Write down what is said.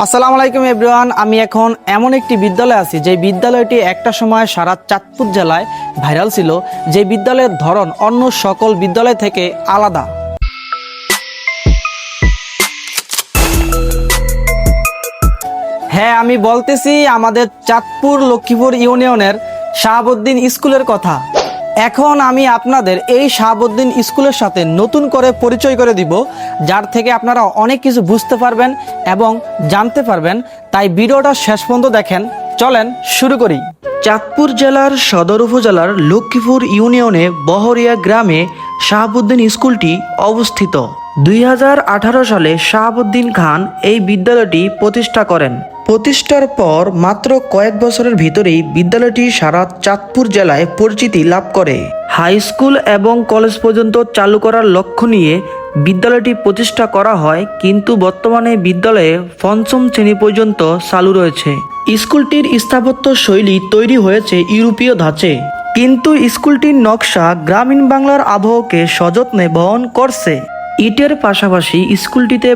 আসসালামু আলাইকুম এভরিওয়ান, আমি এখন এমন একটি বিদ্যালয়ে আছি যে বিদ্যালয়টি একটা সময় সারা চাঁদপুর জেলায় ভাইরাল ছিল যে বিদ্যালয়ের ধরন অন্য সকল বিদ্যালয় থেকে আলাদা। হ্যাঁ আমি বলতেছি আমাদের চাঁদপুর লক্ষ্মীপুর ইউনিয়নের শাহাবুদ্দিন স্কুলের কথা। এখন আমি আপনাদের এই শাহাবুদ্দিন স্কুলের সাথে নতুন করে পরিচয় করে দিব, যার থেকে আপনারা অনেক কিছু বুঝতে পারবেন এবং জানতে পারবেন। তাই ভিডিওটা শেষ পর্যন্ত দেখেন। চলেন শুরু করি। চাঁদপুর জেলার সদর উপজেলার লক্ষ্মীপুর ইউনিয়নে বহরিয়া গ্রামে শাহাবুদ্দিন স্কুলটি অবস্থিত। দুই হাজার আঠারো সালে শাহাবুদ্দিন খান এই বিদ্যালয়টি প্রতিষ্ঠা করেন। প্রতিষ্ঠার পর মাত্র কয়েক বছরের ভিতরেই বিদ্যালয়টি সারা চাঁদপুর জেলায় পরিচিতি লাভ করে। হাই স্কুল এবং কলেজ পর্যন্ত চালু করার লক্ষ্য নিয়ে বিদ্যালয়টি প্রতিষ্ঠা করা হয়, কিন্তু বর্তমানে বিদ্যালয়ে পঞ্চম শ্রেণি পর্যন্ত চালু রয়েছে। স্কুলটির স্থাপত্য শৈলী তৈরি হয়েছে ইউরোপীয় ধাঁচে, কিন্তু স্কুলটির নকশা গ্রামীণ বাংলার আবহকে সযত্নে বহন করছে। ইটের পাশাপাশি স্কুলটিতে